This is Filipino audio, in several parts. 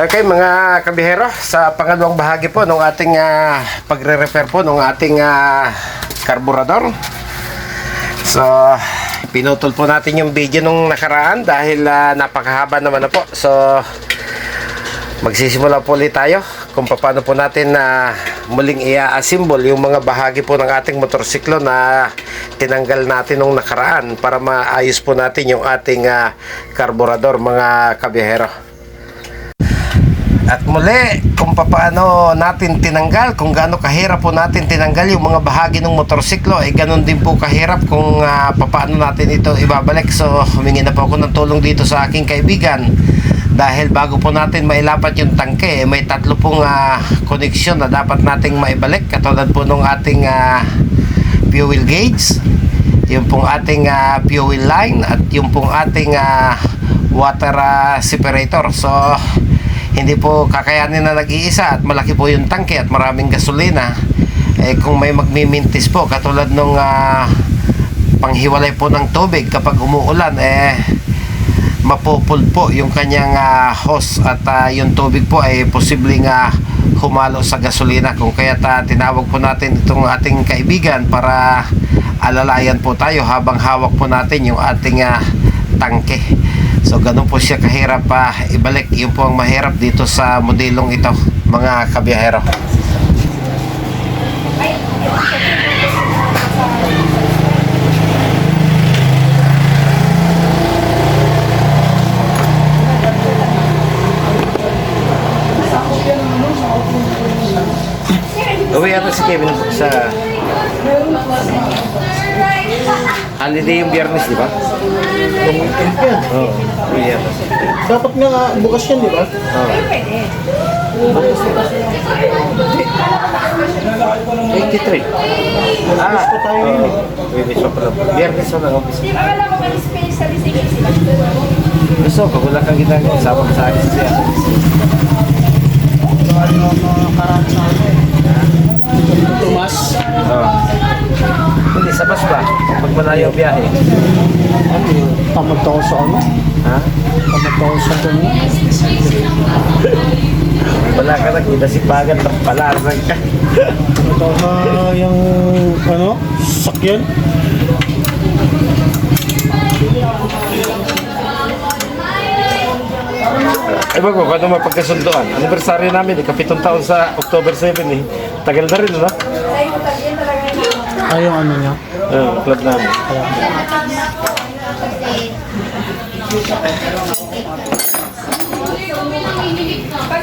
Okay mga kabihero, sa pangalawang bahagi po ng ating ah, pagre-repair po ng ating karburador. So, pinutol po natin yung video nung nakaraan dahil ah, napakahaba naman na po. So, magsisimula po ulit tayo kung paano po natin na muling i-assemble yung mga bahagi po ng ating motorsiklo na tinanggal natin nung nakaraan para maayos po natin yung ating ah, karburador mga kabihero. At muli, kung paano natin tinanggal, kung gaano kahirap po natin tinanggal yung mga bahagi ng motorsiklo, eh ganun din po kahirap kung uh, paano natin ito ibabalik. So, humingi na po ako ng tulong dito sa aking kaibigan. Dahil bago po natin mailapat yung tangke, eh, may tatlo pong uh, koneksyon na dapat nating maibalik. Katulad po ng ating ah, fuel gauge, yung pong ating ah, fuel line, at yung pong ating ah, water ah, separator. So, hindi po kakayanin na nag-iisa at malaki po yung tangke at maraming gasolina. Eh kung may magmimintis po katulad nung ah, panghiwalay po ng tubig kapag umuulan eh mapupul po yung kanyang ah, hose at ah, yung tubig po ay posibleng ah, humalo sa gasolina. Kung kaya ta, tinawag po natin itong ating kaibigan para alalayan po tayo habang hawak po natin yung ating ah, tangke so ganun po siya kahirap pa. Ibalik yun po ang mahirap dito sa modelong ito mga kabiyahero. Uwi yata si Kevin sa holiday yung biyernes, di ba? Long weekend yan. Oo, oh, yata. Dapat nga nga, bukas yan, di ba? Oo. 83. Ah, pa tayo yun eh. Biyernes pa pala. Biyernes pa lang. Di ba alam ko may space sa sila? Gusto ko, wala kang ginagawa. Sama sa akin siya. Ano yung mga karaan sa akin. Malayo biyahe. Ano yun? Tamad ako sa ano? Ha? Tamad ako sa ganyan. Wala ka na, kinasipagan ng palarang ka. Tamad ako sa yung, ano, sakyan. Eh bago, kung ano. Anniversary namin, ikapitong taon sa October 7 eh. Tagal na rin, ano? Ay, yung ano niya. Oo, club namin.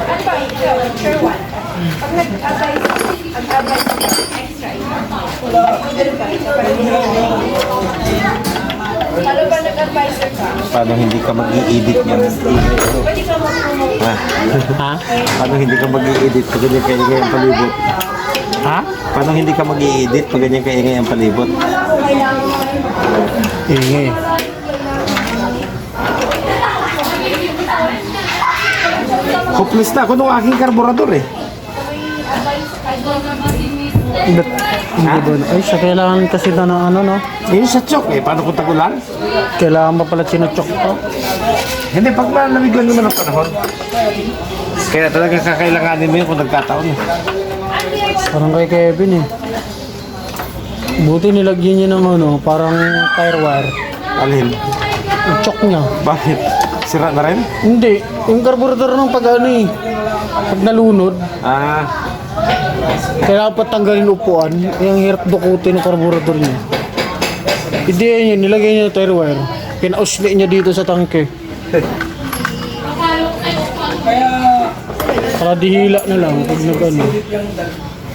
Ano ba, ikaw, sure one. Pag nag-advise, nag-advise extra, ganun pa rin. Lalo ba nag-advisor ka? Paano hindi ka mag-i-edit niyan? Pwede ka mag-promote. Ha? Paano hindi ka mag-i-edit pag ganyan kaingay ang palibot? Ha? Paano hindi ka mag-i-edit pag ganyan kaingay ang palibot? Ingay. Hopeless na ako nung aking karburador eh. Ba't hindi ba? Ay, siya kailangan kasi na ng ano, no? Yun sa chok eh. Paano kung tagulan? Kailangan pa pala sinuchok to. Hindi, pag malamig lang naman ang panahon. Kaya talaga kakailanganin mo yun kung nagkataon eh. Parang kay Kevin eh. Buti nilagyan niya ng ano, parang tire wire. Alin? Yung chok niya. Bakit? Sira na rin? Hindi. Yung carburetor ng pag ano eh. Pag nalunod, Ah, kailangan pa tanggalin upuan. Yung hirap dukutin ng carburetor niya. Hindi yun. Nilagay niya yung tire wire. Pinausli niya dito sa tangke. Para dihila na lang pag nag ano.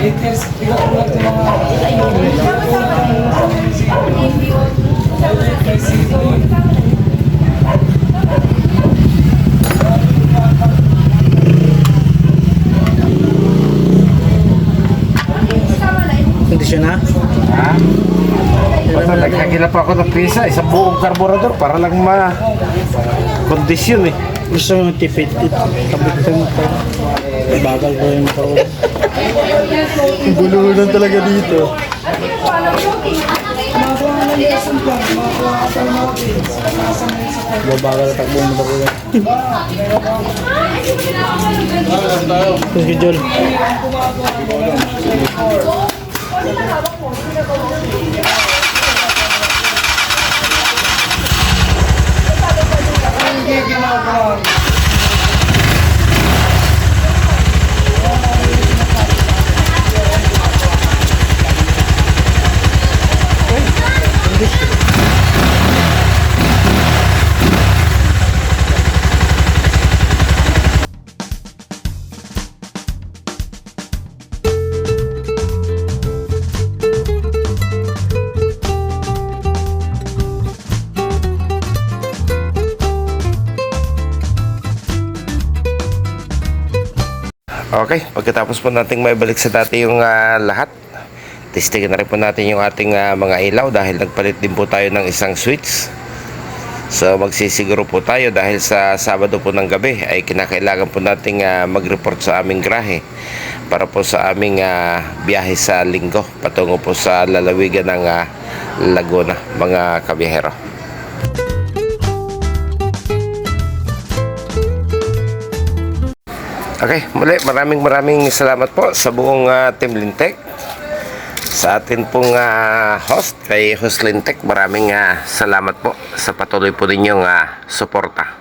8 ko mga ayun. Hindi siya na? Ha? Basta nagkagila pa ako ng pisa, isang buong karburador para lang ma kondisyon eh. Gusto mo tipid. Kabitin ko. Bagal ko yung karoon. Gulunan talaga dito. Babagal na takbo mo talaga. Sige, Jol. Okay, pagkatapos po nating may balik sa dati yung ah, lahat, testingin na rin po natin yung ating ah, mga ilaw dahil nagpalit din po tayo ng isang switch. So magsisiguro po tayo dahil sa Sabado po ng gabi ay kinakailangan po nating ah, mag-report sa aming grahe para po sa aming ah, biyahe sa linggo patungo po sa lalawigan ng ah, Laguna, mga kabiyahero. Okay, muli maraming maraming salamat po sa buong ah, Team Lintek. Sa atin pong ah, host kay Host Lintek, maraming ah, salamat po sa patuloy po ninyong ah, suporta.